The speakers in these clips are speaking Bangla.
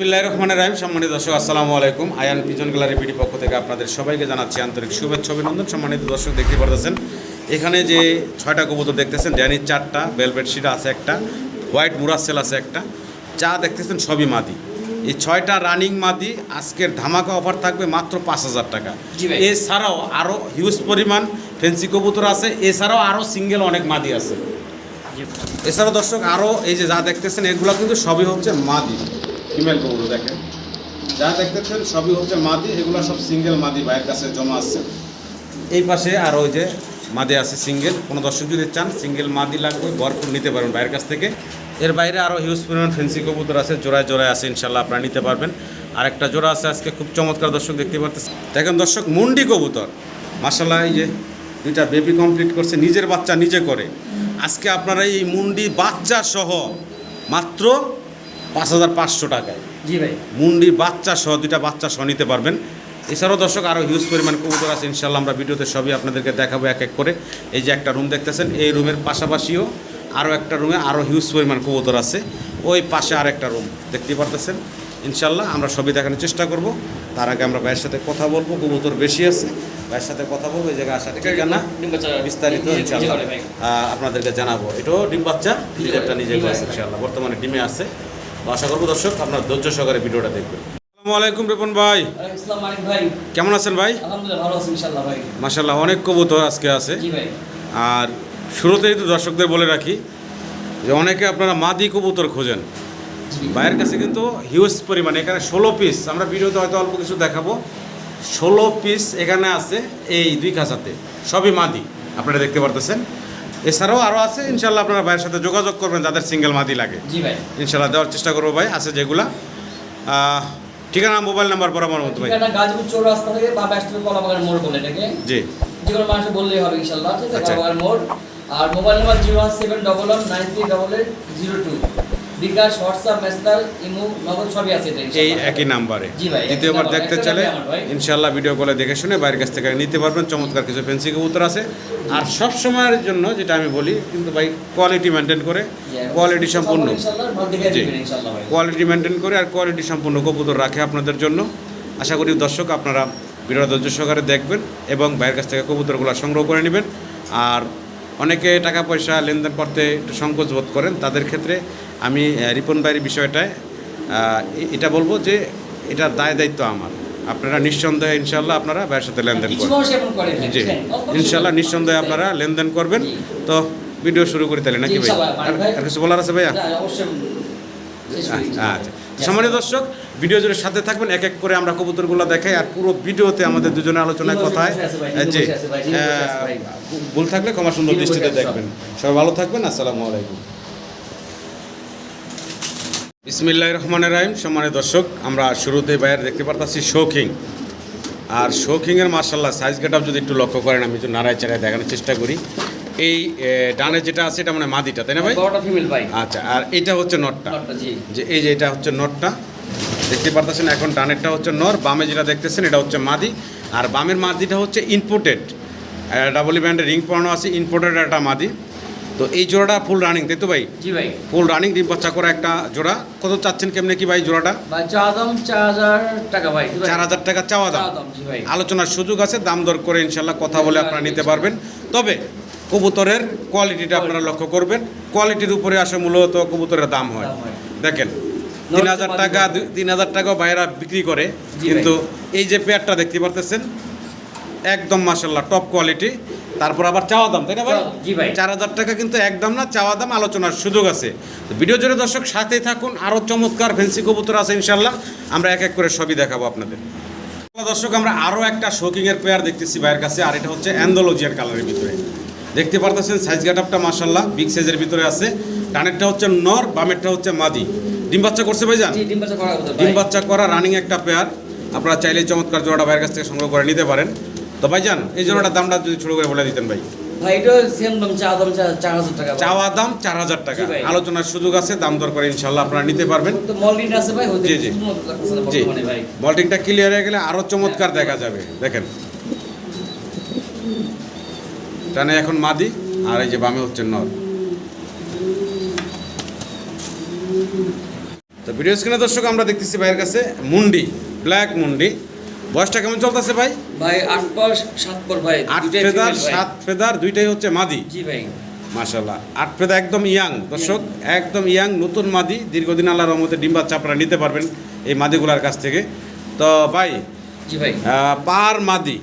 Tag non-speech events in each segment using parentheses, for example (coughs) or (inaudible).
বিল্লাহ রহমান রাহিম। সম্মানিত দর্শক আসসালামু আলাইকুম। আয়ান পিজন গ্যালারি বিডি পক্ষ থেকে আপনাদের সবাইকে জানাচ্ছি আন্তরিক শুভেচ্ছা অভিনন্দন। সম্মানিত দর্শক দেখতে পারতেছেন? এখানে যে ছয়টা কবুতর দেখতেছেন ড্যানির চারটা বেলভেট শিরা আছে একটা হোয়াইট মুরাসেল আছে একটা চা দেখতেছেন সবই মাদি। এই ছয়টা রানিং মাদি আজকের ধামাকা অফার থাকবে মাত্র পাঁচ হাজার টাকা। এছাড়াও আরও হিউজ পরিমাণ ফেন্সি কবুতর আছে এছাড়াও আরও সিঙ্গেল অনেক মাদি আছে। এছাড়াও দর্শক আরও এই যে যা দেখতেছেন এগুলো কিন্তু সবই হচ্ছে মাদি। ফিমেল কবুতর দেখেন। যা দেখতেছেন সবই হচ্ছে মাদি, এগুলো সব সিঙ্গেল মাদি, ভাইয়ের কাছে জমা আছে। এই পাশে আর ওই যে মাদি আছে সিঙ্গেল কোনো দর্শক যদি চান সিঙ্গেল মাদি লাগবে, ভরপুর নিতে পারবেন ভাইয়ের কাছ থেকে। এর বাইরে আরও হিউজ পরিমাণ ফেন্সি কবুতর আছে, জোড়ায় জোড়ায় আছে ইনশাল্লাহ আপনারা নিতে পারবেন। আর একটা জোড়া আছে আজকে, খুব চমৎকার দর্শক দেখতে পারতেছেন। দেখেন দর্শক, মুন্ডি কবুতর। মাসাল্লাহ এই যে দুইটা বেবি কমপ্লিট করছে, নিজের বাচ্চা নিজে করে। আজকে আপনারা এই মুন্ডি বাচ্চা সহ মাত্র পাঁচ হাজার পাঁচশো টাকায়। জি ভাই। মুন্ডি বাচ্চা সহ দুইটা বাচ্চা সহ নিতে পারবেন। এছাড়াও দর্শক আরও হিউজ পরিমাণ কবুতর আছে। ইনশাল্লাহ আমরা ভিডিওতে সবই আপনাদেরকে দেখাবো এক এক করে। এই যে একটা রুম দেখতেছেন এই রুমের পাশাপাশিও আরও একটা রুমে আরও হিউজ পরিমাণ কবুতর আছে। ওই পাশে আর একটা রুম দেখতে পারতেছেন? ইনশাল্লাহ আমরা সবই দেখানোর চেষ্টা করব। তার আগে আমরা ভাইয়ের সাথে কথা বলব কবুতর বেশি আছে। ভাইয়ের সাথে কথা বলব এই জায়গায় আসা ঠিকানা বিস্তারিত ইনশাল্লাহ আপনাদেরকে জানাব। এটাও ডিম বাচ্চা নিজেরটা নিজে ইনশাল্লাহ বর্তমানে ডিমে আছে। আশা করব দর্শক আপনার ধৈর্য সহকারে ভিডিওটা দেখবেন। আসসালামু আলাইকুম রিপন ভাই। ভাই। কেমন আছেন ভাই? আলহামদুলিল্লাহ ভালো আছি ইনশাআল্লাহ ভাই। মাসাল্লাহ অনেক কবুতর আজকে আছে। আর শুরুতেই তো দর্শকদের বলে রাখি যে অনেকে আপনারা মাদি কবুতর খোঁজেন। ভাইয়ের কাছে কিন্তু হিউজ পরিমাণে এখানে ষোলো পিস আমরা ভিডিওতে হয়তো অল্প কিছু দেখাবো। ষোলো পিস এখানে আছে এই দুই খাঁচাতে সবই মাদি। আপনারা দেখতে পারতেছেন। এছাড়াও আরও আছে ইনশাল্লাহ আপনারা ভাইয়ের সাথে যোগাযোগ করবেন যাদের সিঙ্গেল মাদি লাগে। জি ভাই। ইনশাল্লাহ দেওয়ার চেষ্টা করব ভাই আছে যেগুলা। ঠিকানা মোবাইল নাম্বার বরাবর মতো ভাই। থেকে কলাবাগান মোড় বলে এটাকে। জি। যে কোনো মানুষ বললেই হবে ইনশাআল্লাহ ঠিক আছে আচ্ছা। কলাবাগান মোড়। আর mobile number zero one seven double one nine three double eight zero two. BKash WhatsApp message imo Nagad সবই আছে এটা এই একই নাম্বারে। দ্বিতীয়বার দেখতে চাইলে ভাই। ইনশাল্লাহ ভিডিও কলে দেখে শুনে বাইরের কাছ থেকে নিতে পারবেন। চমৎকার কিছু ফেন্সি কবুতর আছে। আর সব সময়ের জন্য যেটা আমি বলি কিন্তু ভাই কোয়ালিটি মেনটেন করে কোয়ালিটি সম্পূর্ণ। জি। কোয়ালিটি মেনটেন করে আর কোয়ালিটি সম্পূর্ণ কবুতর রাখে আপনাদের জন্য। আশা করি দর্শক আপনারা ভিডিওটা ধৈর্য সহকারে দেখবেন এবং বাইরের কাছ থেকে কবুতরগুলো সংগ্রহ করে নেবেন। আর অনেকে টাকা পয়সা লেনদেন করতে একটু সংকোচ বোধ করেন তাদের ক্ষেত্রে আমি রিপন ভাইয়ের বিষয়টায় এটা বলব যে এটা দায় দায়িত্ব আমার। আপনারা নিঃসন্দেহে ইনশাল্লাহ আপনারা ভাইয়ের সাথে লেনদেন কিছু করবেন। জি কিছু ইনশাল্লাহ নিঃসন্দেহে আপনারা লেনদেন করবেন। তো ভিডিও শুরু করি তাহলে নাকি ভাই? আর- কিছু বলার আছে ভাইয়া? করি। আচ্ছা। সম্মানিত দর্শক ভিডিও জুড়ে সাথে থাকবেন এক এক করে আমরা কবুতরগুলো দেখাই আর পুরো ভিডিওতে আমাদের দুজনের আলোচনায় কথায়। আহ, ভুল থাকলে ক্ষমা সুন্দর দৃষ্টিতে দেখবেন। সবাই ভালো থাকবেন আসসালামু আলাইকুম। বিসমিল্লাহ রহমানের রাহিম সম্মানিত দর্শক আমরা শুরুতে বাইরে দেখতে পারতাছি শৌখিং আর শৌখিংয়ের মার্শাল্লাহ সাইজ গেট যদি একটু লক্ষ্য করেন আমি একটু নাড়ায় চাড়ায় দেখানোর চেষ্টা করি। এই ডানে যেটা আছে এটা মানে মাদিটা তাই না ভাই? বড়টা ফিমেল ভাই। আচ্ছা আর এটা হচ্ছে নটটা। যে এই যে এটা হচ্ছে নটটা দেখতে পারতেছেন এখন ডানেরটা হচ্ছে নর বামে যেটা দেখতেছেন এটা হচ্ছে মাদি আর বামের মাদিটা হচ্ছে ইনপোর্টেড ডাবলি ব্যান্ডের রিং পরানো আছে ইনপোর্টেড একটা মাদি। তো এই জোড়াটা ফুল রানিং তাই তো ভাই? জি ভাই। ফুল রানিং ডিম বাচ্চা করা একটা জোড়া। কত চাচ্ছেন কেমনে কি ভাই জোড়াটা? দাম চার হাজার টাকা ভাই। চার হাজার টাকা চাওয়া দাম। দাম জি ভাই। আলোচনার সুযোগ আছে দাম দর করে ইনশাল্লাহ কথা বলে আপনারা নিতে পারবেন। তবে কবুতরের কোয়ালিটিটা আপনারা লক্ষ্য করবেন। কোয়ালিটির উপরে আসে মূলত কবুতরের দাম হয়। দেখেন তিন হাজার টাকা তিন হাজার টাকা বাইরা বিক্রি করে। কিন্তু এই যে পেয়ারটা দেখতে পারতেছেন একদম মাসাল্লাহ টপ কোয়ালিটি তারপর আবার চাওয়া দাম তাই না ভাই? জি ভাই। চার হাজার টাকা কিন্তু একদম না চাওয়া দাম আলোচনার সুযোগ আছে। ভিডিও জুড়ে দর্শক সাথেই থাকুন। আরও চমৎকার ফেন্সি কবুতর আছে ইনশাল্লাহ আমরা এক এক করে সবই দেখাবো আপনাদের। দর্শক আমরা আরও একটা শোকিংয়ের পেয়ার দেখতেছি ভাইয়ের কাছে আর এটা হচ্ছে অ্যান্ডোলজিয়ার কালারের ভিতরে। দেখতে পারতেছেন সাইজ গাটআপটা মাসাল্লাহ বিগ সাইজের ভিতরে আছে। ডানেরটা হচ্ছে নর বামেরটা হচ্ছে মাদি। ডিম বাচ্চা করছে ভাইজান? জি ডিম বাচ্চা করা ভাই। রানিং একটা পেয়ার আপনারা চাইলে চমৎকার জোড়াটা ভাইয়ের কাছ থেকে সংগ্রহ করে নিতে পারেন। তো ভাইজান এই জোড়াটার দামটা যদি ছোট করে বলে দিতেন ভাই। ভাই ভাই। চাওয়া দাম চার হাজার টাকা। আলোচনার সুযোগ আছে দাম দর করে ইনশাল্লাহ আপনারা নিতে পারবেন। ভাই জি, জি। জি। ক্লিয়ার হয়ে গেলে আরও চমৎকার দেখা যাবে। দেখেন। টানে এখন মাদি আর এই যে বামে হচ্ছে নর তো ভিডিও স্ক্রিনে দর্শক আমরা দেখতেছি ভাইয়ের কাছে মুন্ডি ব্ল্যাক মুন্ডি। বয়সটা কেমন চলতেছে ভাই? ভাই আট পর সাত পর ভাই আট ফেদার সাত ফেদার দুইটাই হচ্ছে মাদি? জি ভাই। মাশাল্লাহ আট ফেদা একদম ইয়াং। দর্শক একদম ইয়াং নতুন মাদি। দীর্ঘদিন আল্লাহর রহমতে ডিম বাচ্চা আপনারা নিতে পারবেন এই মাদিগুলার কাছ থেকে। তো ভাই জি ভাই। পার মাদি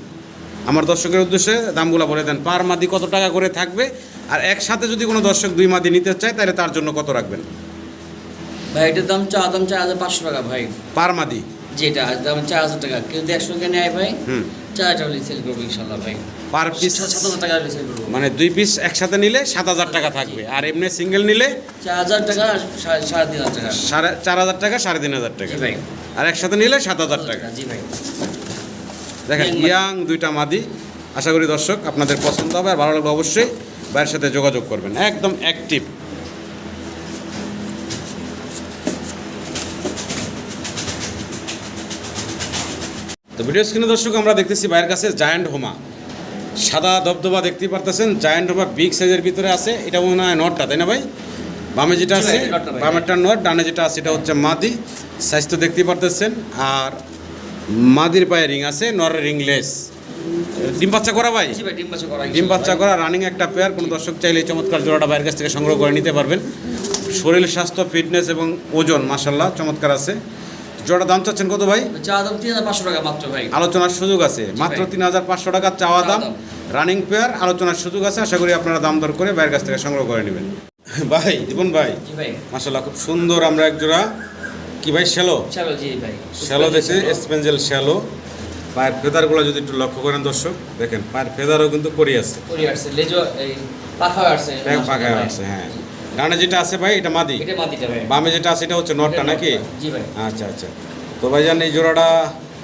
আমার দর্শকের উদ্দেশ্যে দামগুলো বলে দেন। পার মাদি কত টাকা করে থাকবে? আর একসাথে যদি কোনো দর্শক দুই মাদি নিতে চায় তাহলে তার জন্য কত রাখবেন? ভাই এটার দাম চা দাম চার হাজার পাঁচশো টাকা ভাই। পার মাদি? যেটা দাম চার হাজার টাকা। কেউ যদি একশো কে নেয় ভাই হুম। চার হাজার টাকা সেল করব ইনশাল্লাহ ভাই। পার পিস সাত হাজার টাকা সেল করব। মানে দুই পিস একসাথে নিলে সাত হাজার টাকা থাকবে। আর এমনি সিঙ্গেল নিলে চার হাজার টাকা সাড়ে তিন হাজার টাকা। সাড়ে চার হাজার টাকা সাড়ে তিন হাজার টাকা। ভাই। আর একসাথে নিলে সাত হাজার টাকা জি ভাই। দেখেন ইয়াং দুইটা মাদি। আশা করি দর্শক আপনাদের পছন্দ হবে আর ভালো লাগবে অবশ্যই ভাইয়ের সাথে যোগাযোগ করবেন। একদম অ্যাক্টিভ তো ভিডিও স্ক্রিনে দর্শক আমরা দেখতেছি ভাইয়ের কাছে জায়ান্ট হোমা। সাদা দবদবা দেখতেই পারতেছেন জায়ান্ট হোমা বিগ সাইজের ভিতরে আছে। এটা মনে হয় নটটা তাই না ভাই? বামে যেটা আছে বামেরটা নট ডানে যেটা আছে এটা হচ্ছে মাদি। সাইজ তো দেখতেই পারতেছেন আর মাদির পায়ে রিং আছে নরের রিং লেস ডিম বাচ্চা করা ভাই? ডিম বাচ্চা করা রানিং একটা পেয়ার কোনো দর্শক চাইলে চমৎকার জোড়াটা বাইরের কাছ থেকে সংগ্রহ করে নিতে পারবেন। শরীর স্বাস্থ্য ফিটনেস এবং ওজন মাসাল্লাহ চমৎকার আছে। জোড়া দাম চাচ্ছেন কত ভাই? চা দাম তিন হাজার পাঁচশো টাকা মাত্র ভাই। আলোচনার সুযোগ আছে। মাত্র তিন হাজার পাঁচশো টাকা চাওয়া দাম। রানিং পেয়ার আলোচনার সুযোগ আছে। আশা করি আপনারা দাম দর করে বাইরের কাছ থেকে সংগ্রহ করে নেবেন। ভাই জীবন ভাই মাসাল্লাহ খুব সুন্দর আমরা এক জোড়া কি ভাই শ্যালো? শ্যালো জি ভাই। শ্যালো দেখে স্পেঞ্জেল শ্যালো। পায়ের ফেদারগুলো যদি একটু লক্ষ্য করেন দর্শক দেখেন পায়ের ফেদারও কিন্তু করি আছে। করে আসছে লেজো এই আসছে আছে হ্যাঁ। ডানে যেটা আছে ভাই এটা মাদি। এটা মাদিটা ভাই। বামে যেটা আছে এটা হচ্ছে নটটা নাকি? জি ভাই। আচ্ছা আচ্ছা। তো ভাইজান এই জোড়াটা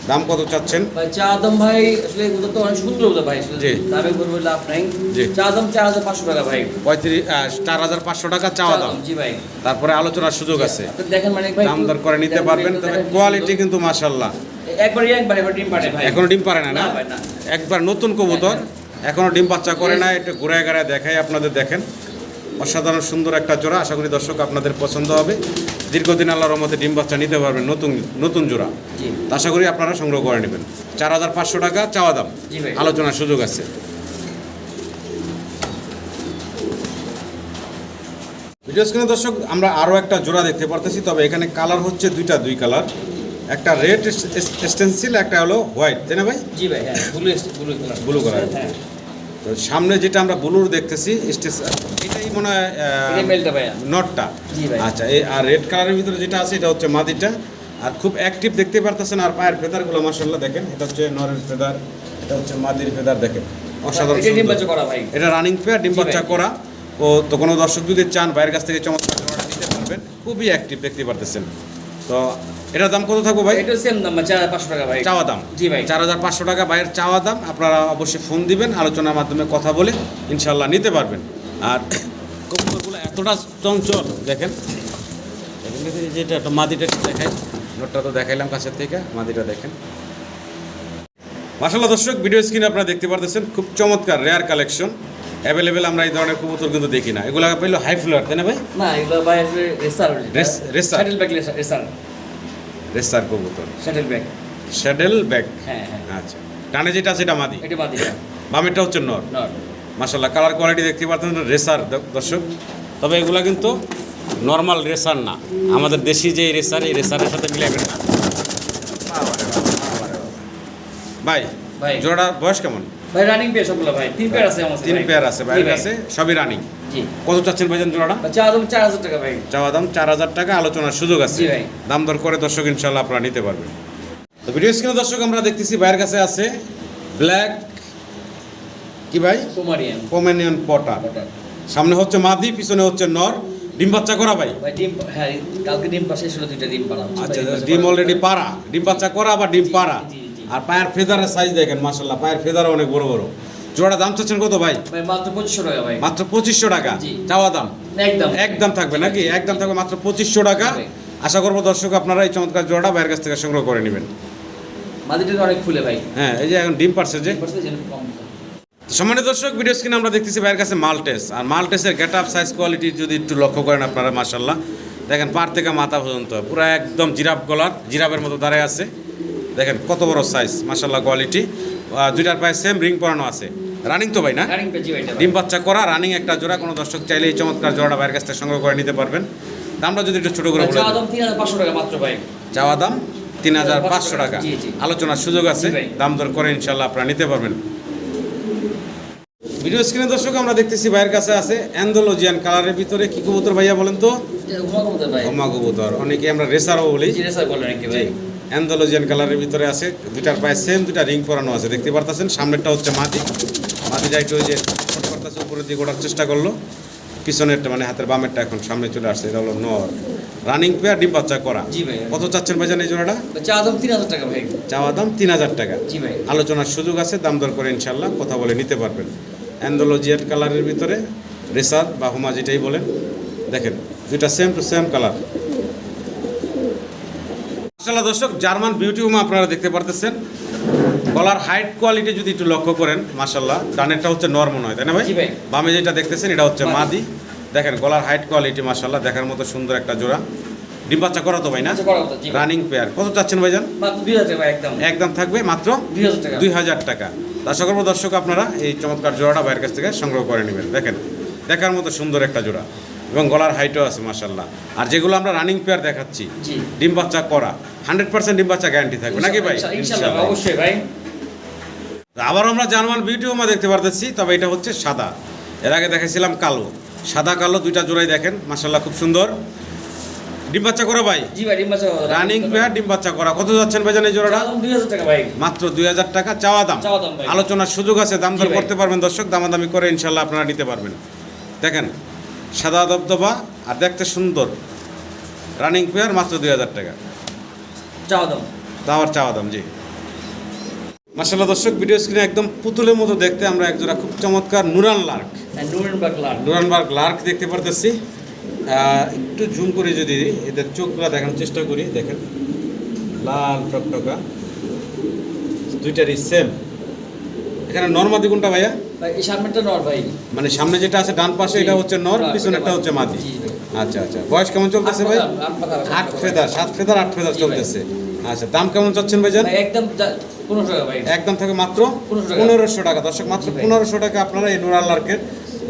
দাম কত চাচ্ছেন? ভাই চা দাম ভাই আসলে ওটা তো অনেক সুন্দর ওটা ভাই জি। দামে করব লাভ নাই। জি। চা দাম চার হাজার পাঁচশো টাকা ভাই। পঁয়ত্রিশ চার হাজার পাঁচশো টাকা চা দাম। জি ভাই। তারপরে আলোচনার সুযোগ আছে। দেখেন মানে দাম দর করে নিতে পারবেন তবে কোয়ালিটি কিন্তু মাশাল্লাহ একবার একবার একবার ডিম পারে ভাই। এখনও ডিম পারে না না? না না। একবার নতুন কবুতর এখনও ডিম বাচ্চা করে না একটু ঘুরায় ঘুরায় দেখাই আপনাদের দেখেন। অসাধারণ সুন্দর একটা জোড়া আশা করি দর্শক আপনাদের পছন্দ হবে। দীর্ঘদিন আল্লাহর রহমতে ডিম বাচ্চা নিতে পারবেন নতুন নতুন জোড়া। আশা করি আপনারা সংগ্রহ করে নেবেন। চার হাজার পাঁচশো টাকা চাওয়া দাম। আলোচনার সুযোগ আছে। ভিডিও স্ক্রিনে দর্শক আমরা আরও একটা জোড়া দেখতে পারতেছি তবে এখানে কালার হচ্ছে দুইটা দুই কালার একটা রেড স্টেন্সিল একটা হলো হোয়াইট তাই না ভাই? জি ভাই হ্যাঁ blue blue colour Blue color। তো সামনে যেটা আমরা ব্লুর দেখতেছি এটাই মনে হয় নটটা। আচ্ছা এই আর রেড কালারের ভিতরে যেটা আছে এটা হচ্ছে মাদিটা। আর খুব অ্যাক্টিভ দেখতে পারতেছেন আর পায়ের ফেদারগুলো মাসাল্লাহ দেখেন। এটা হচ্ছে নরের ফেদার এটা হচ্ছে মাদির ফেদার দেখেন। অসাধারণ এটা রানিং পেয়ার ডিম বাচ্চা করা। ও তো কোনো দর্শক যদি চান বাইরের কাছ থেকে চমৎকার নিতে পারবেন। খুবই অ্যাক্টিভ দেখতে পারতেছেন। তো এটার দাম কত থাকব ভাই? এটা সেম দাম চার হাজার পাঁচশো টাকা ভাই। চাওয়া দাম? জি ভাই। চার হাজার পাঁচশো টাকা বাইরের চাওয়া দাম আপনারা অবশ্যই ফোন দিবেন আলোচনার মাধ্যমে কথা বলে ইনশাল্লাহ নিতে পারবেন। আর কবুতরগুলো এতটা চঞ্চল দেখেন। যেটা একটা মাদিটা দেখাই। নোটটা তো দেখাইলাম কাছের থেকে মাদিটা দেখেন। মাসাল্লাহ দর্শক ভিডিও স্ক্রিনে আপনারা দেখতে পারতেছেন খুব চমৎকার রেয়ার কালেকশন অ্যাভেলেবেল আমরা এই ধরনের কবুতর কিন্তু দেখি না। এগুলো পেল হাই ফ্লোয়ার তাই না ভাই? না এগুলো ভাই racer racer. Shuttle bag racer racer কবুতর। শাটেল ব্যাগ শ্যাডেল ব্যাগ হ্যাঁ হ্যাঁ। আচ্ছা। ডানে যেটা এটা মাদি? এটা বাদ দিলাম বামেরটা হচ্ছে নর? নট মাসাল্লাহ কালার কোয়ালিটি দেখতে পাচ্ছেন রেসার দর্শক। তবে এগুলা কিন্তু নর্মাল রেসার না। আমাদের দেশি যে রেসার এই রেসারের সাথে মিলাবেন না। ভাই ভাই। জোড়ার বয়স কেমন? ভাই রানিং সবগুলো ভাই। তিন পেয়ার আছে আমার তিন পেয়ার আছে ভাই। কাছে সবই রানিং জি। কত চাচ্ছেন ভাইজান জোড়াটা? দাম চার হাজার টাকা ভাই। চাওয়া দাম চার হাজার টাকা আলোচনার সুযোগ আছে। ভাই। দাম দর করে দর্শক ইনশাল্লাহ আপনারা নিতে পারবেন। তো ভিডিও স্ক্রিনে দর্শক আমরা দেখতেছি বাইরের কাছে আছে ব্ল্যাক কি ভাই? পোমেনিয়ান পটা সামনে হচ্ছে মাদি পিছনে হচ্ছে নর। ডিম বাচ্চা করা ভাই? ভাই ডিম হ্যাঁ কালকে ডিম পাশে ছিল দুইটা ডিম পাড়া। আচ্ছা ডিম অলরেডি পাড়া। ডিম বাচ্চা করা বা ডিম পাড়া। আর পায়ের ফেদারের সাইজ দেখেন মাসাল্লাহ পায়ের ফেদার অনেক বড় বড়। জোড়া দাম চাচ্ছেন কত ভাই? মাত্র পঁচিশশো টাকা ভাই। মাত্র পঁচিশশো টাকা? চাওয়া দাম? একদম। একদম থাকবে নাকি? একদম। থাকবে মাত্র পঁচিশশো টাকা। আশা করব দর্শক আপনারা এই চমৎকার জোড়াটা বাইরের কাছ থেকে সংগ্রহ করে নেবেন। মাদিটা অনেক ফুলে ভাই। হ্যাঁ এই যে এখন ডিম পারছে যে। সম্মানিত দর্শক ভিডিও স্ক্রিনে আমরা দেখতেছি ভাইয়ের কাছে মালটেস। আর মালটেসের গেট আপ সাইজ কোয়ালিটি যদি একটু লক্ষ্য করেন আপনারা মাসাল্লাহ দেখেন পার থেকে মাথা পর্যন্ত পুরো একদম জিরাফ গলার জিরাফের মতো দাঁড়ায় আছে। দেখেন কত বড় সাইজ মাসাল্লাহ কোয়ালিটি দুইটার পায়ে সেম রিং পরানো আছে। রানিং তো ভাই না। ডিম বাচ্চা করা রানিং একটা জোড়া কোনো দর্শক চাইলে এই চমৎকার জোড়াটা বাইরের কাছ থেকে সংগ্রহ করে নিতে পারবেন। দামটা যদি একটু ছোটো করে বলে চা দাম তিন হাজার পাঁচশো টাকা মাত্র ভাই। চাওয়া দাম তিন হাজার পাঁচশো টাকা। আলোচনার সুযোগ আছে দাম দর করে ইনশাল্লাহ আপনারা নিতে পারবেন। ভিডিও স্ক্রিনে দর্শক আমরা দেখতেছি ভাইয়ের কাছে আছে অ্যান্ডোলজিয়ান কালারের ভিতরে। কি কবুতর ভাইয়া বলেন তো? উমা কবুতর অনেকে আমরা রেসারও বলি। বললেন ভাই। অ্যান্ডোলজিয়ান কালারের ভিতরে আছে দুটার পায়ে সেম দুইটা রিং পরানো আছে দেখতে পারতেছেন? সামনেরটা হচ্ছে মাটি। মাটিটা একটু ওই যে ছোট করতেছে উপরের দিকে ওঠার চেষ্টা করল। পিছনেরটা মানে হাতের বামেরটা এখন সামনে চলে আসছে এটা হলো নর রানিং পেয়ার ডিম বাচ্চা করা। জি ভাই কত চাচ্ছেন ভাইজান এই জোড়াটা? চা দাম তিন হাজার টাকা ভাই। চাওয়া দাম তিন হাজার টাকা। জি ভাই। আলোচনার সুযোগ আছে দাম দর করে ইনশাল্লাহ কথা বলে নিতে পারবেন। অ্যান্ডোলজিয়ার কালারের ভিতরে রেসার বা হুমা যেটাই বলেন দেখেন দুইটা সেম টু সেম কালার মাসাল্লাহ দর্শক জার্মান বিউটি হুমা আপনারা দেখতে পারতেছেন। গলার হাইট কোয়ালিটি যদি একটু লক্ষ্য করেন মাসাল্লাহ ডানেরটা হচ্ছে নর্মল হয় তাই না ভাই? বামে যেটা দেখতেছেন এটা হচ্ছে মাদি। দেখেন গলার হাইট কোয়ালিটি মাসাল্লাহ দেখার মতো সুন্দর একটা জোড়া। ডিম বাচ্চা করা তো ভাই না? রানিং পেয়ার কত চাচ্ছেন ভাইজান? একদম। একদম থাকবে মাত্র দুই হাজার টাকা। হাজার করব দর্শক আপনারা এই চমৎকার জোড়াটা বাইরের কাছ থেকে সংগ্রহ করে নেবেন। দেখেন দেখার মতো সুন্দর একটা জোড়া। এবং গলার হাইটও আছে মাসাল্লাহ আর যেগুলো আমরা রানিং পেয়ার দেখাচ্ছি ডিম বাচ্চা করা হান্ড্রেড পার্সেন্ট ডিম বাচ্চা গ্যারান্টি থাকবে নাকি ভাই। অবশ্যই ভাই। আবার আমরা জার্মান বিউটিও আমরা দেখতে পারতেছি তবে এটা হচ্ছে সাদা। এর আগে দেখেছিলাম কালো। সাদা কালো দুইটা জোড়াই দেখেন মাসাল্লাহ খুব সুন্দর। ডিম বাচ্চা করা ভাই? জি ভাই ডিম বাচ্চা রানিং পেয়ার ডিম বাচ্চা করা। কত যাচ্ছেন ভাইজান এই জোড়াটা? টাকা ভাই। মাত্র দুই হাজার টাকা চাওয়া দাম। চাওয়া দাম ভাই। আলোচনার সুযোগ আছে দাম দর করতে পারবেন দর্শক দামাদামি করে ইনশাল্লাহ আপনারা নিতে পারবেন। দেখেন সাদা দবদবা আর দেখতে সুন্দর রানিং পেয়ার মাত্র দুই হাজার টাকা। চাওয়া দাম। দাওয়ার চাওয়া দাম জি। মার্শাল্লাহ দর্শক ভিডিও স্ক্রিনে একদম পুতুলের মতো দেখতে আমরা একজোড়া খুব চমৎকার নুরান লার্ক। নুরেনবার্গ লাল নুরানবার্গ লার্ক। দেখতে পারতেছি। একটু জুম করে যদি এদের চোখগুলো দেখানোর চেষ্টা করি দেখেন। লাল টকটকা। দুইটারই সেম এখানে নর্মাদি কোনটা ভাইয়া? ভাই এই সামনেটা নর ভাই। মানে সামনে যেটা আছে ডান পাশে এটা হচ্ছে নর নর, পিছনেরটা হচ্ছে মাদি। আচ্ছা আচ্ছা। বয়স কেমন চলতেছে ভাই? আট ফেদার সাত ফেদার আট ফেদার চলতেছে। আচ্ছা দাম কেমন চাচ্ছেন ভাইজান? ভাই একদম পনেরোশো টাকা ভাই। একদম থেকে মাত্র পনেরোশো টাকা। দর্শক মাত্র পনেরোশো টাকা আপনারা এই নুরাল লার্কের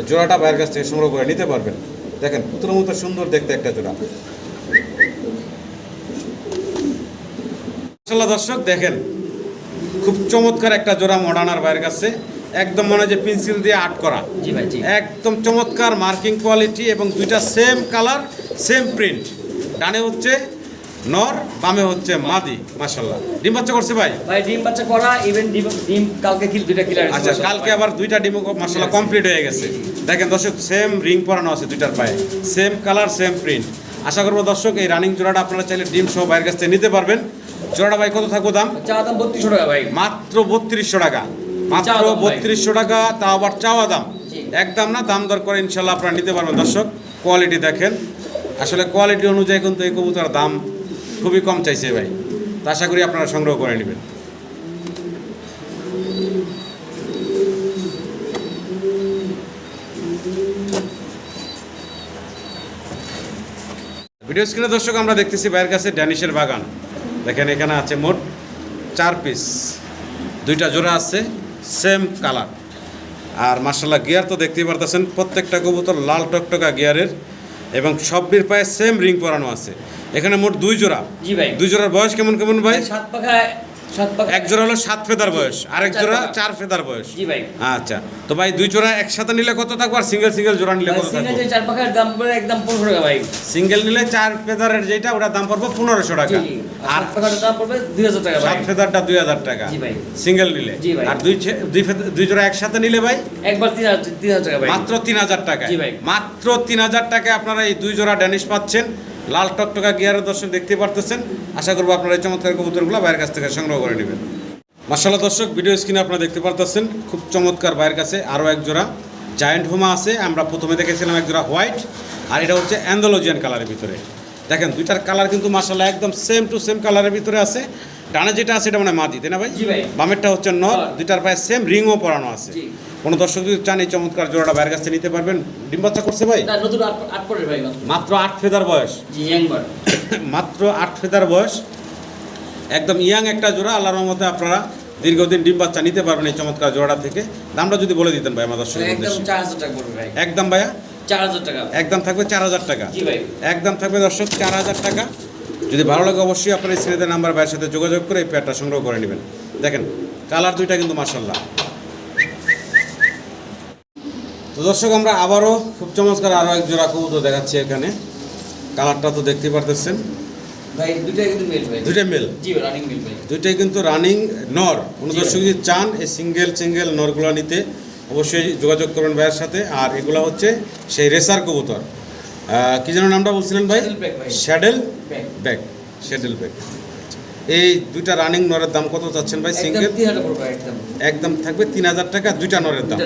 জোড়াটা বাইরের কাছ থেকে সংগ্রহ করে নিতে পারবেন। দেখেন পুতুলের মতো সুন্দর দেখতে একটা জোড়া। দর্শক দেখেন খুব চমৎকার একটা জোড়া মডার্নার বাইরের কাছে। একদম মনে হয় যে পেন্সিল দিয়ে আর্ট করা। জি ভাই জি। একদম চমৎকার মার্কিং কোয়ালিটি এবং দুইটা সেম কালার সেম প্রিন্ট ডানে হচ্ছে নর বামে হচ্ছে মাদি মাশাল্লাহ ডিম বাচ্চা করছে ভাই? ভাই ডিম বাচ্চা করা ইভেন ডিম ডিম কালকে কিল দুইটা কিলার আচ্ছা কালকে আবার দুইটা ডিম মশলা কমপ্লিট হয়ে গেছে। দেখেন দর্শক সেম রিং পরানো আছে দুইটার পায়ে। সেম কালার সেম প্রিন্ট আশা করব দর্শক এই রানিং জোড়াটা আপনারা চাইলে ডিম সহ বাইরের কাছ থেকে নিতে পারবেন। জোড়াটা ভাই কত থাকব দাম? চা দাম বত্রিশশো টাকা ভাই। মাত্র বত্রিশশো টাকা। মাত্র। বত্রিশশো টাকা তাও আবার চাওয়া দাম। একদম না দাম দর করে ইনশাল্লাহ আপনারা নিতে পারবেন। দর্শক কোয়ালিটি দেখেন। আসলে কোয়ালিটি অনুযায়ী কিন্তু এই কবুতর দাম খুবই কম চাইছে ভাই। তা আশা করি আপনারা সংগ্রহ করে নেবেন। ভিডিও স্ক্রিনে দর্শক আমরা দেখতেছি বাইরের কাছে ড্যানিশের বাগান। দেখেন এখানে আছে মোট চার পিস দুইটা জোড়া আছে। Same colour. আর মার্শাল্লাহ গিয়ার তো দেখতেই পারতেছেন প্রত্যেকটা কবুতর লাল টকটকা গিয়ারের এবং সবটির পায়ে সেম রিং পরানো আছে। এখানে মোট দুই জোড়া। জি ভাই। দুই জোড়ার বয়স কেমন কেমন ভাই? সাত পাখা এক জোড়া হলো সাত ফেদার বয়স আরেক জোড়া চার ফেদার বয়স। জি ভাই। আচ্ছা তো ভাই দুই জোড়া একসাথে নিলে কত থাকবে আর সিঙ্গেল সিঙ্গেল জোড়া নিলে কত সিঙ্গেল থাকবে? যে চার পাখার দাম পড়ে একদম পনেরোশো টাকা ভাই। সিঙ্গেল নিলে চার ফেদারের যেটা ওটার দাম পড়বে পনেরোশো টাকা। আর আর দাম পড়বে দুই হাজার টাকা সাত ফেদারটা দুই হাজার টাকা। জি ভাই। সিঙ্গেল নিলে। জি ভাই। আর দুই দুই দুই জোড়া একসাথে নিলে ভাই? একবার তিন হাজার তিন হাজার টাকা ভাই। মাত্র তিন হাজার টাকা। জি ভাই। মাত্র তিন হাজার টাকায় আপনারা এই দুই জোড়া ড্যানিশ পাচ্ছেন। লাল টকটকা গিয়ারের দর্শক দেখতে পারতেছেন। আশা করব আপনারা এই চমৎকার কবুতরগুলো বাইরের কাছ থেকে সংগ্রহ করে নেবেন। মার্শাল্লাহ দর্শক ভিডিও স্ক্রিনে আপনারা দেখতে পারতেছেন। খুব চমৎকার বাইরের কাছে আরও এক জোড়া। জায়েন্ট হোমা আছে। আমরা প্রথমে দেখেছিলাম এক জোড়া হোয়াইট আর এটা হচ্ছে অ্যান্ডোলজিয়ান কালারের ভিতরে। দেখেন দুইটার কালার কিন্তু মার্শাল্লাহ একদম সেম টু সেম কালারের ভিতরে আছে। ডানে যেটা আছে এটা মানে মাদি তাই না ভাই? বামেরটা হচ্ছে নর। দুইটার পায়ে সেম রিংও পরানো আছে। কোনো দর্শক যদি চান এই চমৎকার জোড়াটা বাইরের কাছে নিতে পারবেন। ডিম বাচ্চা করছে ভাই? মাত্র আট ফেদার বয়স। (coughs) মাত্র আট ফেদার বয়স। একদম ইয়াং একটা জোড়া আল্লাহর রহমতে আপনারা দীর্ঘদিন ডিম বাচ্চা নিতে পারবেন এই চমৎকার জোড়াটা থেকে। দামটা যদি বলে দিতেন ভাই আমার দর্শক একদম ভাইয়া। টাকা। একদম থাকবে চার হাজার টাকা। একদম থাকবে দর্শক চার হাজার টাকা। যদি ভালো লাগে অবশ্যই আপনার এই ছেলেদের নাম্বার ভাইয়ের সাথে যোগাযোগ করে এই পেয়ারটা সংগ্রহ করে নেবেন। দেখেন কালার দুইটা কিন্তু মার্শাল্লাহ তো দর্শক আমরা আবারও খুব চমৎকার আরও এক জোড়া কবুতর দেখাচ্ছি এখানে। কালারটা তো দেখতে পারতেছেন। কিন্তু মেল দুইটাই কিন্তু রানিং নর। কোনো দর্শক যদি চান এই সিঙ্গেল সিঙ্গেল নরগুলো নিতে অবশ্যই যোগাযোগ করবেন ভাইয়ের সাথে। আর এগুলো হচ্ছে সেই রেসার কবুতর। কী যেন নামটা বলছিলেন ভাই? শ্যাডেল ব্যাগ শ্যাডেল ব্যাগ এই দুইটা রানিং নরের দাম কত চাচ্ছেন ভাই? সিঙ্গেল একদম। থাকবে তিন হাজার টাকা দুইটা নরের দাম।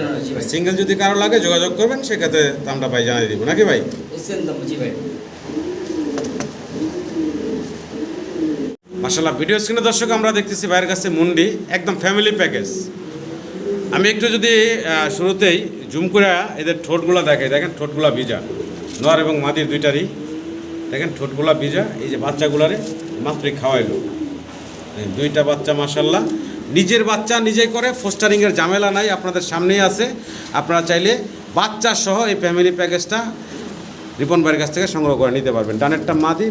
সিঙ্গেল যদি কারও লাগে যোগাযোগ করবেন সেক্ষেত্রে দামটা ভাই জানিয়ে দিব। নাকি ভাই? মাসাল্লাহ ভিডিও স্ক্রিনে দর্শক আমরা দেখতেছি ভাইয়ের কাছে মুন্ডি একদম ফ্যামিলি প্যাকেজ আমি একটু যদি শুরুতেই জুম করে এদের ঠোঁটগুলা দেখাই। দেখেন ঠোঁটগুলা ভিজা। নর এবং মাদির দুইটারই। দেখেন ঠোঁটগুলা ভিজা। এই যে বাচ্চাগুলারে মাত্রই খাওয়াইলো। দুইটা বাচ্চা মাসাল্লাহ নিজের বাচ্চা নিজে করে, ফোস্টারিংয়ের ঝামেলা নাই, আপনাদের সামনেই আছে। আপনারা চাইলে বাচ্চা সহ এই ফ্যামিলি প্যাকেজটা রিপন ভাইয়ের কাছ থেকে সংগ্রহ করে নিতে পারবেন। ডানেরটা মাদি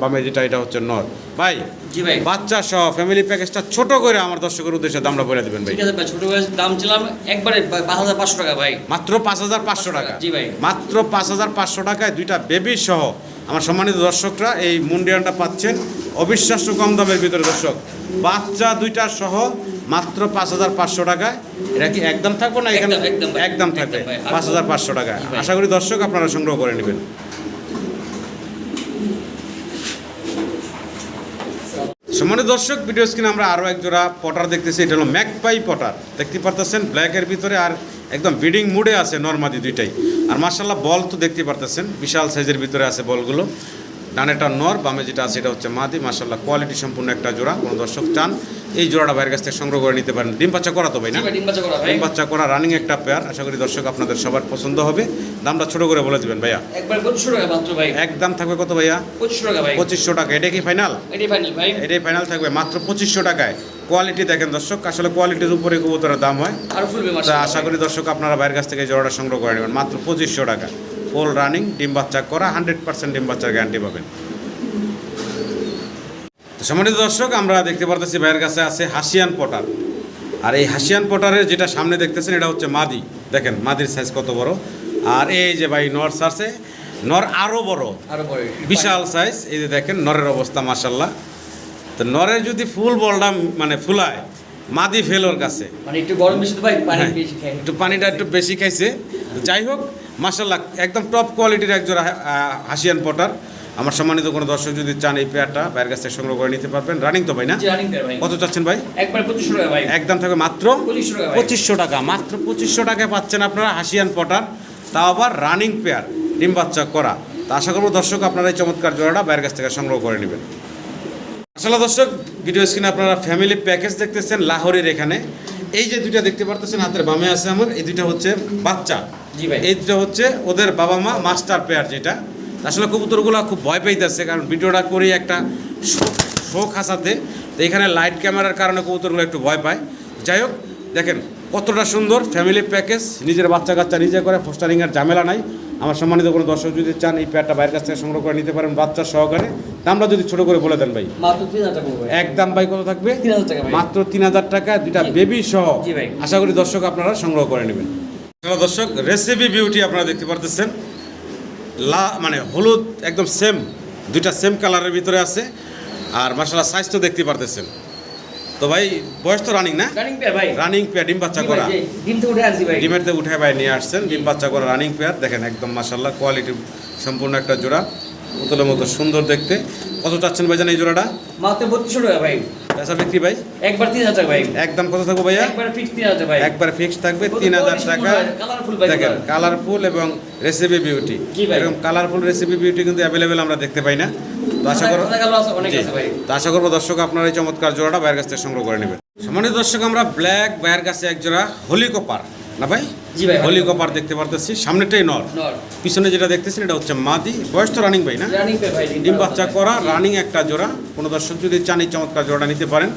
বামে যেটা এটা হচ্ছে নর। ভাই জি ভাই। বাচ্চা সহ ফ্যামিলি প্যাকেজটা ছোট করে আমার দর্শকের উদ্দেশ্যে দামটা বলে দেবেন ভাই। ঠিক আছে ভাই ছোট বয়সের দাম ছিলাম একবারে পাঁচ হাজার পাঁচশো টাকা ভাই। মাত্র পাঁচ হাজার পাঁচশো টাকা। জি ভাই। মাত্র পাঁচ হাজার পাঁচশো টাকায় দুইটা বেবি সহ আমার সম্মানিত দর্শকরা এই মুন্ডিয়ানটা পাচ্ছেন। অবিশ্বাস্য কম দামের ভিতরে দর্শক। বাচ্চা দুইটা সহ মাত্র পাঁচ হাজার পাঁচশো টাকায় এটা কি একদম থাকবে না এখানে? একদম, থাকবে। পাঁচ হাজার পাঁচশো ভাই। আশা করি দর্শক আপনারা সংগ্রহ করে নেবেন। সম্মানিত দর্শক ভিডিও স্ক্রিনে আমরা আরও এক জোড়া পটার দেখতেছি। এটা হলো ম্যাকপাই পটার। দেখতে পারতেছেন ব্ল্যাকের ভিতরে আর একদম বিডিং মুডে আছে নর্মাদি দুইটাই। আর মার্শাল্লাহ বল তো দেখতে পারতেছেন বিশাল সাইজের ভিতরে আছে বলগুলো। ডানেটা নর বামে যেটা আছে এটা হচ্ছে মাদি। মার্শাল্লাহ কোয়ালিটি সম্পূর্ণ একটা জোড়া। কোনো দর্শক চান এই জোড়াটা বাইরের কাছ থেকে সংগ্রহ করে নিতে পারেন। ডিম বাচ্চা করা তো ভাই না? ডিম বাচ্চা করা রানিং একটা পেয়ার আশা করি দর্শক আপনাদের সবার পছন্দ হবে। দামটা ছোট করে বলে দিবেন ভাইয়া। একবার পঁচিশশো টাকা মাত্র ভাই। একদম থাকবে কত ভাইয়া? পঁচিশশো টাকা ভাই। পঁচিশশো টাকা। এটা কি ফাইনাল এটাই ফাইনাল ভাই। এটাই ফাইনাল থাকবে। মাত্র পঁচিশশো টাকায়। কোয়ালিটি দেখেন দর্শক আসলে কোয়ালিটির উপরে কবুতরের দাম হয়। আর ফুলবে আশা করি দর্শক আপনারা বাইরের কাছ থেকে জোড়াটা সংগ্রহ করে নেবেন। মাত্র পঁচিশশো টাকা। ফুল রানিং ডিম বাচ্চা করা হান্ড্রেড পার্সেন্ট ডিম বাচ্চার গ্যারান্টি পাবেন। সম্মানিত দর্শক আমরা দেখতে পারতেছি ভাইয়ের কাছে আছে হাসিয়ান পটার। আর এই হাসিয়ান পটারের যেটা সামনে দেখতেছেন এটা হচ্ছে মাদি। দেখেন মাদির সাইজ কত বড়। আর এই যে ভাই নর সারছে নর আরও বড়। বিশাল সাইজ এই যে দেখেন নরের অবস্থা মাসাল্লাহ তো নরের যদি ফুল বলটা মানে ফুলায় মাদি ফেল ওর কাছে। মানে একটু গরম বেশি তো ভাই পানি হ্যাঁ, বেশি একটু পানিটা একটু বেশি খাইছে। যাই হোক মাসাল্লাহ একদম টপ কোয়ালিটির একজোড়া হাসিয়ান পটার। আমার সম্মানিত কোনো দর্শক যদি চান এই পেয়ারটা বাইরের কাছ থেকে সংগ্রহ করে নিতে পারবেন। রানিং তো ভাই না? কত চাচ্ছেন ভাই? একবার পঁচিশশো টাকা ভাই। একদম থাকবে মাত্র পঁচিশশো টাকা মাত্র পঁচিশশো টাকায় পাচ্ছেন আপনারা হাসিয়ান পটার তাও আবার রানিং পেয়ার ডিম বাচ্চা করা। তা আশা করব দর্শক আপনারা এই চমৎকার জোড়াটা বাইরের কাছ থেকে সংগ্রহ করে নেবেন। আসলে দর্শক ভিডিও স্ক্রিনে আপনারা ফ্যামিলি প্যাকেজ দেখতেছেন লাহোরের এখানে। এই যে দুইটা দেখতে পারতেছেন হাতের বামে আছে আমার এই দুইটা হচ্ছে বাচ্চা। জি ভাই। এই দুটো হচ্ছে ওদের বাবা মা মাস্টার পেয়ার যেটা। আসলে কবুতরগুলো খুব ভয় পাইতেছে কারণ ভিডিওটা করি একটা শোক হাসাতে। তো এখানে লাইট ক্যামেরার কারণে কবুতরগুলো একটু ভয় পায়। যাই হোক দেখেন কতটা সুন্দর ফ্যামিলি প্যাকেজ নিজের বাচ্চা কাচ্চা নিজে করে ফোস্টারিংয়ের ঝামেলা নাই। আমার সম্মানিত কোনো দর্শক যদি চান এই পেয়ারটা বাইরের কাছ থেকে সংগ্রহ করে নিতে পারেন বাচ্চা সহকারে। দামটা যদি ছোট করে বলে দেন ভাই। একদম ভাই কত থাকবে? মাত্র তিন হাজার টাকা দুইটা জি। বেবি সহ। আশা করি দর্শক আপনারা সংগ্রহ করে নেবেন। দর্শক রেসিপি বিউটি আপনারা দেখতে পারতেছেন। লা মানে হলুদ একদম সেম দুইটা সেম কালারের ভিতরে আছে। আর মার্শাল্লাহ সাইজ তো দেখতে পারতেছেন। তো ভাই বয়স তো রানিং না? রানিং পেয়ার ভাই। রানিং পেয়ার ডিম বাচ্চা করা। ডিম তো উঠে আসি ভাই। ডিমের তো উঠে ভাই নিয়ে আসছেন ডিম বাচ্চা করা রানিং পেয়ার দেখেন একদম মার্শাল্লাহ কোয়ালিটি সম্পূর্ণ একটা জোড়া। পুতুলের মতো সুন্দর দেখতে। কত চাচ্ছেন ভাইজান এই জোড়াটা? মাত্র বত্রিশশো টাকা ভাই। বেচা বিক্রি ভাই? একবার তিন হাজার ভাই। একদম কত থাকব ভাইয়া? একবার ফিক্স তিন হাজার ভাই। একবার ফিক্স থাকবে তিন হাজার টাকা। দেখেন কালারফুল এবং রেসিপি বিউটি। এরকম কালারফুল রেসিপি বিউটি কিন্তু অ্যাভেলেবেল আমরা দেখতে পাই না। তো আশা করো সাদা কালো আছে অনেক আছে ভাই। তো আশা করব দর্শক আপনার এই চমৎকার জোড়াটা বাইরের কাছ থেকে সংগ্রহ করে নেবেন। সম্মানিত দর্শক আমরা ব্ল্যাক বাইরের কাছে এক জোড়া হোলি কপার না ভাই? হোলি কপার দেখতে পারতেছি। সামনেটাই নর। পিছনে যেটা দেখতেছেন এটা হচ্ছে মাদি। বয়স তো রানিং ভাই না? ডিম বাচ্চা করা রানিং একটা জোড়া। কোনো দর্শক যদি চান এই চমৎকার জোড়াটা নিতে পারেন।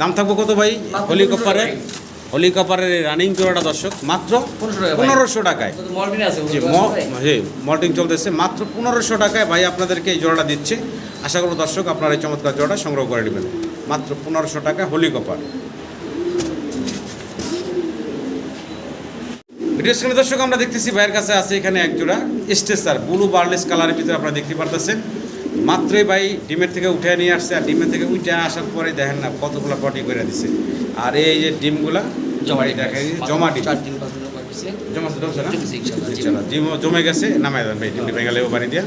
দাম থাকব কত ভাই? হোলি 1500 কপারের হোলি কপারের রানিং জোড়াটা দর্শক মাত্র 1500 টাকা ভাই। পনেরোশো টাকায়। মল্টিং চলতেছে মাত্র পনেরোশো টাকায় ভাই আপনাদেরকে এই জোড়াটা দিচ্ছে। আশা করব দর্শক আপনারা এই চমৎকার জোড়াটা সংগ্রহ করে নেবেন। মাত্র পনেরোশো টাকা হোলি কপার ভিডিও স্ক্রিনে দর্শক আমরা দেখতেছি ভাইয়ের কাছে আছে এখানে এক জোড়া স্টেসার ব্লু বার্লেস কালারের ভিতরে আপনারা দেখতে পারতেছেন। মাত্রই ভাই ডিমের থেকে উঠে নিয়ে আসছে আর ডিমের থেকে উঠে আসার পরে দেখেন না কতগুলো পটি করে দিছে। আর এই যে ডিমগুলা জমা ডিম। জমা গেছে নামাই দেন ভাই ভেঙে বাড়ি দিয়ে।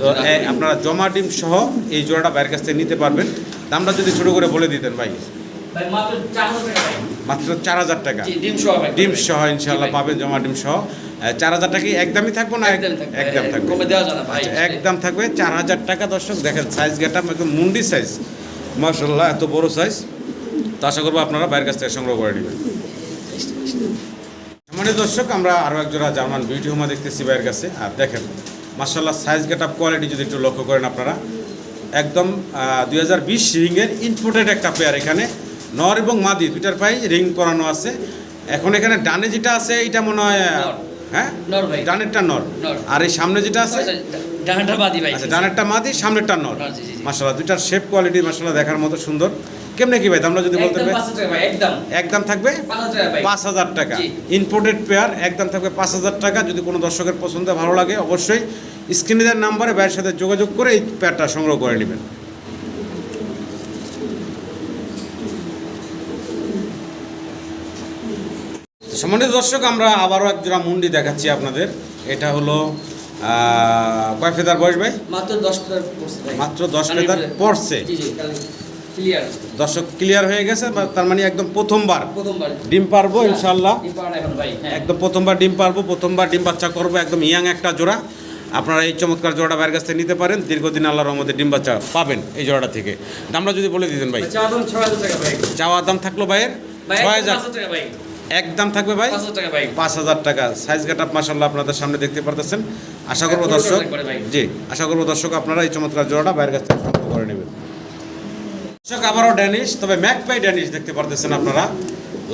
তো আপনারা জমা ডিম সহ এই জোড়াটা বাইরের কাছ থেকে নিতে পারবেন। দামটা যদি ছোটো করে বলে দিতেন ভাই। মাত্র 4000 টাকা ভাই। মাত্র চার হাজার টাকা। ডিম সহ ইনশাল্লাহ পাবেন জমা ডিম সহ। চার হাজার টাকা কি একদমই থাকব না? একদম থাকবে। একদম আচ্ছা, একদম থাকবে। চার হাজার টাকা দর্শক দেখেন সাইজ গেটা একদম মুন্ডি সাইজ মার্শাল্লাহ এত বড় সাইজ তো আশা করব আপনারা বাইরের কাছ থেকে সংগ্রহ করে নেবেন। মানে দর্শক আমরা আরও একজোড়া জার্মান বিউটি হোমা দেখতেছি বাইরের কাছে। আর দেখেন মার্শাল্লাহ সাইজ গেট আপ কোয়ালিটি যদি একটু লক্ষ্য করেন আপনারা একদম দুই হাজার বিশ রিংয়ের ইনপোর্টেড একটা পেয়ার এখানে। নর এবং মাদি দুইটার পাই রিং করানো আছে। এখন এখানে ডানে যেটা আছে এটা মনে হয় হ্যাঁ? ডানেরটা নর। আর এই সামনে যেটা আছে? ভাই আচ্ছা ডানেরটা মাদি সামনেরটা নর। মার্শাল্লাহ দুইটার শেপ কোয়ালিটি মার্শাল্লাহ দেখার মতো সুন্দর। কেমনে কি ভাই দামটা যদি বলতে পারি 5000 টাকা ভাই একদম। একদম থাকবে? 5000 টাকা ভাই। পাঁচ হাজার টাকা। ইম্পোর্টেড পেয়ার একদম থাকবে পাঁচ হাজার টাকা। যদি কোনো দর্শকের পছন্দ ভালো লাগে অবশ্যই স্ক্রিনে দেওয়ার নাম্বারে ভাইয়ের সাথে যোগাযোগ করে এই পেয়ারটা সংগ্রহ করে নেবেন। সম্মানিত দর্শক আমরা আবারও এক জোড়া মুন্ডি দেখাচ্ছি আপনাদের। এটা হলো কয় ফেদার বয়স ভাই? মাত্র 10 টাকা পড়ছে মাত্র দশ ফেদার পড়ছে। দর্শক ক্লিয়ার হয়ে গেছে তার মানে একদম প্রথমবার। ডিম পারব ইনশাল্লাহ এখন ভাই হ্যাঁ। একদম প্রথমবার ডিম পারব প্রথমবার ডিম বাচ্চা করব একদম ইয়াং একটা জোড়া। আপনারা এই চমৎকার জোড়াটা বাইরের কাছ থেকে নিতে পারেন। দীর্ঘদিন আল্লাহর রহমতে ডিম বাচ্চা পাবেন এই জোড়াটা থেকে। দামটা যদি বলে দিতেন ভাই। চা দাম 6000 টাকা ভাই। চাওয়ার দাম থাকল ভাইয়ের ভাই ছয় হাজার। টাকা ভাই। একদম থাকবে ভাই? ভাই। পাঁচ হাজার টাকা। সাইজ গেট আপ মাসাল্লাহ আপনাদের সামনে দেখতে পারতেছেন। আশা করব দর্শক জি আশা করব দর্শক আপনারা এই চমৎকার জোড়াটা বাইরের কাছ থেকে সংগ্রহ করে নেবেন। দর্শক আবারও ড্যানিশ তবে ম্যাকপাই ড্যানিশ দেখতে পারতেছেন আপনারা।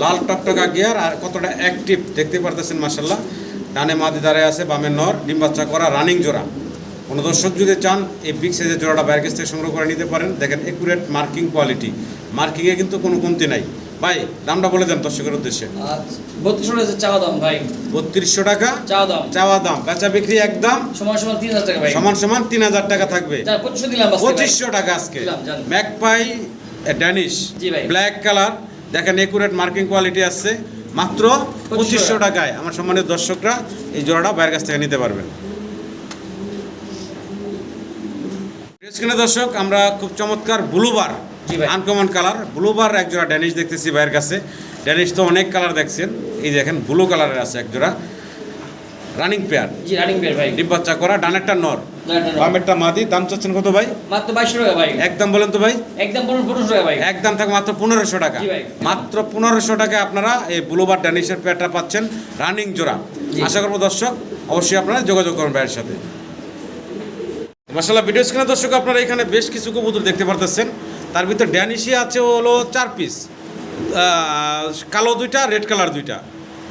লাল টকটকা গিয়ার আর কতটা অ্যাক্টিভ দেখতে পারতেছেন মাসাল্লাহ ডানে মাদি দাঁড়ায় আছে বামে নর ডিম বাচ্চা করা রানিং জোড়া। কোনো দর্শক যদি চান এই বিগ সাইজের জোড়াটা বাইরের কাছ থেকে সংগ্রহ করে নিতে পারেন। দেখেন একুরেট মার্কিং কোয়ালিটি মার্কিংয়ে কিন্তু কোনো কমতি নাই। ভাই দামটা বলে দেন দর্শকের উদ্দেশ্যে। 32 টাকা চা দাম ভাই। বত্রিশশো টাকা? দাম। চাওয়া দাম। বেচা বিক্রি একদম? সমান সমান 3000 টাকা ভাই। সমান সমান তিন হাজার টাকা থাকবে। যা 2500 দিলাম বাস পঁচিশশো টাকা আজকে। Magpie Danish. Black colour. দেখেন একুরেট মার্কিং কোয়ালিটি আছে মাত্র পঁচিশশো টাকায় আমার সম্মানিত দর্শকরা এই জোড়াটা বাইরের কাছ থেকে নিতে পারবেন। দর্শক আমরা খুব চমৎকার ব্লুবার। আনকমন কালার ব্লুবার এক জোড়া ড্যানিশ দেখতেছি ভাইয়ের কাছে। ড্যানিশ তো অনেক কালার দেখছেন। এই দেখেন ব্লু কালারের আছে এক জোড়া। রানিং পেয়ার জি রানিং বের ভাই। ডিম বাচ্চা করা ডানেরটা নর। বামেরটা মাদি। দাম চাচ্ছেন কত ভাই? মাত্র 2200 টাকা ভাই। একদম বলেন তো ভাই। একদম 1500 টাকা ভাই। একদম থাকে মাত্র পনেরোশো টাকা। জি ভাই। মাত্র পনেরোশো টাকায় আপনারা এই ব্লুবার ড্যানিশের পেয়ারটা পাচ্ছেন রানিং জোড়া। আশা করব দর্শক অবশ্যই আপনারা যোগাযোগ করুন ভাইয়ের সাথে। মাসাল্লাহ ভিডিও স্ক্রিনে দর্শক আপনারা এখানে বেশ কিছু কবুতর দেখতে পারতেছেন। তার ভিতর ড্যানিশি আছে হলো চার পিস কালো দুইটা রেড কালার দুইটা।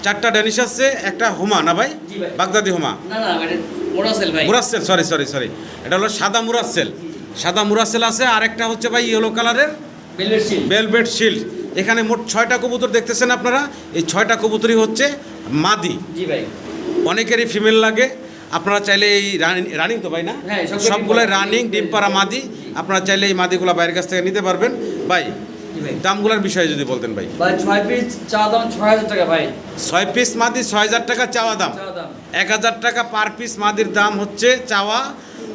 চারটা ড্যানিশ আছে একটা হোমা না ভাই? বাগদাদি হোমা। না না ভাই। মোরাসেল সরি সরি সরি এটা হলো সাদা মুরাসেল। সাদা মুরাসেল আছে আর একটা হচ্ছে ভাই ইয়েলো কালারের বেলভেট শিল্ড এখানে মোট ছয়টা কবুতর দেখতেছেন আপনারা। এই ছয়টা কবুতরই হচ্ছে মাদি। অনেকেরই ফিমেল লাগে। আপনারা চাইলে এই রানিং তো ভাই না? হ্যাঁ, সবগুলো সবগুলো ডিম পাড়া। রানিং ডিম পাড়া মাদি আপনারা চাইলে এই মাদিগুলো বাইরের কাছ থেকে নিতে পারবেন। ভাই দামগুলোর বিষয়ে যদি বলতেন ভাই। ভাই ছয় পিস চা দাম 6000 টাকা ভাই। ছয় পিস মাদি ছয় হাজার টাকা চাওয়া দাম। এক হাজার টাকা পার পিস মাদির দাম হচ্ছে চাওয়া।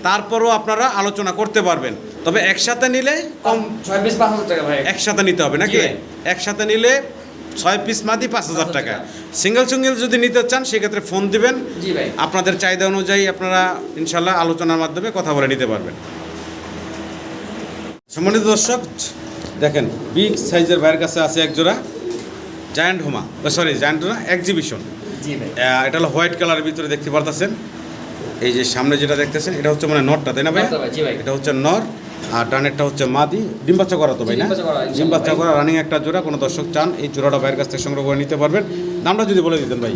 তারপরও আপনারা আলোচনা করতে পারবেন। তবে একসাথে নিলে কম ছয় পিস পাঁচ হাজার টাকা ভাই। একসাথে নিতে হবে নাকি একসাথে নিলে ছয় পিস মাদি পাঁচ হাজার টাকা। সিঙ্গেল সিঙ্গেল যদি নিতে চান সেক্ষেত্রে ফোন দিবেন। আপনাদের চাহিদা অনুযায়ী আপনারা ইনশাল্লাহ আলোচনার মাধ্যমে কথা বলে নিতে পারবেন। সম্মানিত দর্শক দেখেন বিগ সাইজের ভাইয়ের কাছে আছে এক জোড়া জায়ান্ট হোমা সরি জায়ান্ট না এক্সিবিশন এটা হলো হোয়াইট কালারের ভিতরে দেখতে পারতেছেন। এই যে সামনে যেটা দেখতেছেন এটা হচ্ছে মানে নটটা তাই না ভাই। এটা হচ্ছে নর আর ডানেরটা হচ্ছে মাদি। ডিম বাচ্চা করা তো ভাই না? ডিম বাচ্চা করা, রানিং একটা জোড়া কোনো দর্শক চান এই জোড়াটা ভাইয়ের কাছ থেকে সংগ্রহ করে নিতে পারবেন। দামটা যদি বলে দিতেন ভাই।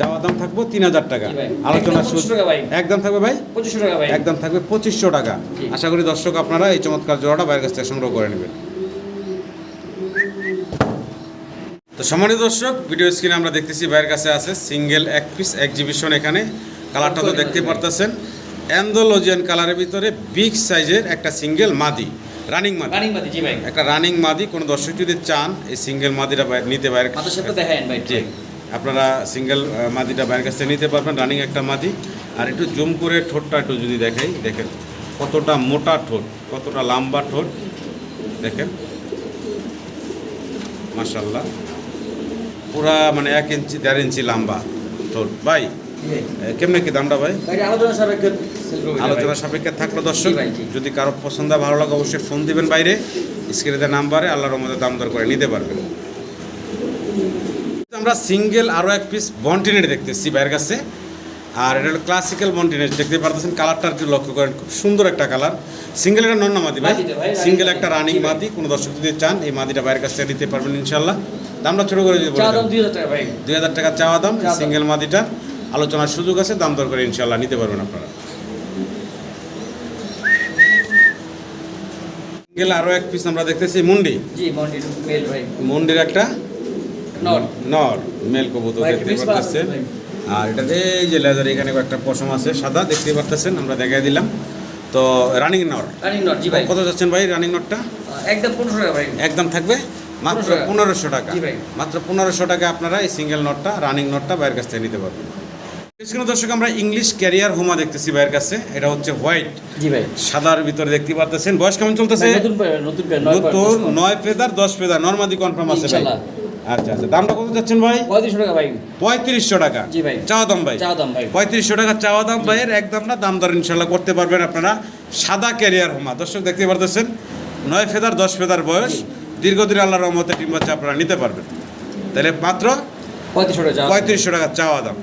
চাওয়া দাম থাকব তিন হাজার টাকা। আলোচনা একদম ভাই। একদম থাকবে ভাই? পঁচিশশো টাকা ভাই। একদম থাকবে পঁচিশশো টাকা। আশা করি দর্শক আপনারা এই চমৎকার জোড়াটা ভাইয়ের কাছ থেকে সংগ্রহ করে নেবেন। তো সম্মানিত দর্শক ভিডিও স্ক্রিনে আমরা দেখতেছি ভাইয়ের কাছে আছে সিঙ্গেল এক পিস এক্সিবিশন এখানে। কালারটা তো দেখতে পারতেছেন। অ্যান্ডোলজিয়ান কালারের ভিতরে বিগ সাইজের একটা সিঙ্গেল মাদি রানিং মাদি। রানিং মাদি জি ভাই। একটা রানিং মাদি কোনো দর্শক যদি চান এই সিঙ্গেল মাদিটা বাইরে নিতে বাইরে দেখায়েন ভাই জি। আপনারা সিঙ্গেল মাদিটা বাইরের কাছ থেকে নিতে পারবেন রানিং একটা মাদি। আর একটু জুম করে ঠোঁটটা একটু যদি দেখাই দেখেন কতটা মোটা ঠোঁট কতটা লম্বা ঠোঁট। দেখেন। মাশাল্লাহ পুরা মানে এক ইঞ্চি দেড় ইঞ্চি লম্বা ঠোঁট। এ, কেমনে কি দামটা ভাই? আলোচনা সাপেক্ষে sell আলোচনা সাপেক্ষে থাকল দর্শক। যদি কারও পছন্দ ভালো লাগে অবশ্যই ফোন দিবেন বাইরে স্ক্রিনে নাম্বারে আল্লাহর মধ্যে দাম দর করে নিতে পারবেন। আমরা সিঙ্গেল আরও এক পিস বন্টিনেট দেখতেছি বাইরের কাছে। আর এটা হলো ক্লাসিক্যাল বন্টিনেট দেখতে পারতেছেন কালারটা একটু লক্ষ্য করেন খুব সুন্দর একটা কালার সিঙ্গেল একটা নন্না মাদি ভাই সিঙ্গেল একটা রানিং মাদি কোনো দর্শক যদি চান এই মাদিটা বাইরের কাছ থেকে নিতে পারবেন ইনশাল্লাহ দামটা ছোটো করে যদি দুই হাজার টাকা চাওয়া দাম। সিঙ্গেল মাদিটা। আলোচনার সুযোগ আছে দাম দর করে ইনশাল্লাহ নিতে পারবেন আপনারা। সিঙ্গেল আরও এক পিস আমরা দেখতেছি মুন্ডি। মুন্ডির একটা নট নর মেল কবুতর দেখতে ভাই। আর এটা এই যে লেজার এখানে একটা পশম আছে সাদা দেখতে পাচ্ছেন আমরা দেখাই দিলাম। তো রানিং নর। রানিং জি ভাই। কত যাচ্ছেন ভাই রানিং নটটা একদম পনেরোশো টাকা ভাই। একদম থাকবে? মাত্র পনেরোশো টাকা। মাত্র পনেরোশো টাকা আপনারা এই সিঙ্গেল নটটা রানিং নটটা বাইরের কাছ থেকে নিতে পারবেন। এখানে দর্শক আমরা ইংলিশ ক্যারিয়ার হোমা দেখতেছি ভাইয়ের কাছে। এটা হচ্ছে হোয়াইট জি ভাই। সাদার ভিতরে দেখতে পারতেছেন। বয়স কেমন চলতেছে? নতুন নতুন নয় নতুন নয় ফেদার দশ ফেদার নর্মাদি কনফার্ম আছে ভাই। আচ্ছা আচ্ছা। দামটা কত যাচ্ছেন ভাই? পঁয়ত্রিশশো টাকা ভাই। পঁয়ত্রিশশো টাকা। জি ভাই। চাওয়া দাম ভাই। চা দাম ভাই। পঁয়ত্রিশশো টাকা চাওয়া দাম ভাইয়ের। একদম না দাম দর ইনশাল্লাহ করতে পারবেন আপনারা। সাদা ক্যারিয়ার হোমা দর্শক দেখতে পারতেছেন? নয় ফেদার দশ ফেদার বয়স। দীর্ঘদিন আল্লাহর রহমতে ডিম বাচ্চা আপনারা নিতে পারবেন। তাহলে মাত্র পঁয়ত্রিশশো টাকা পঁয়ত্রিশশো টাকা চাওয়া দাম।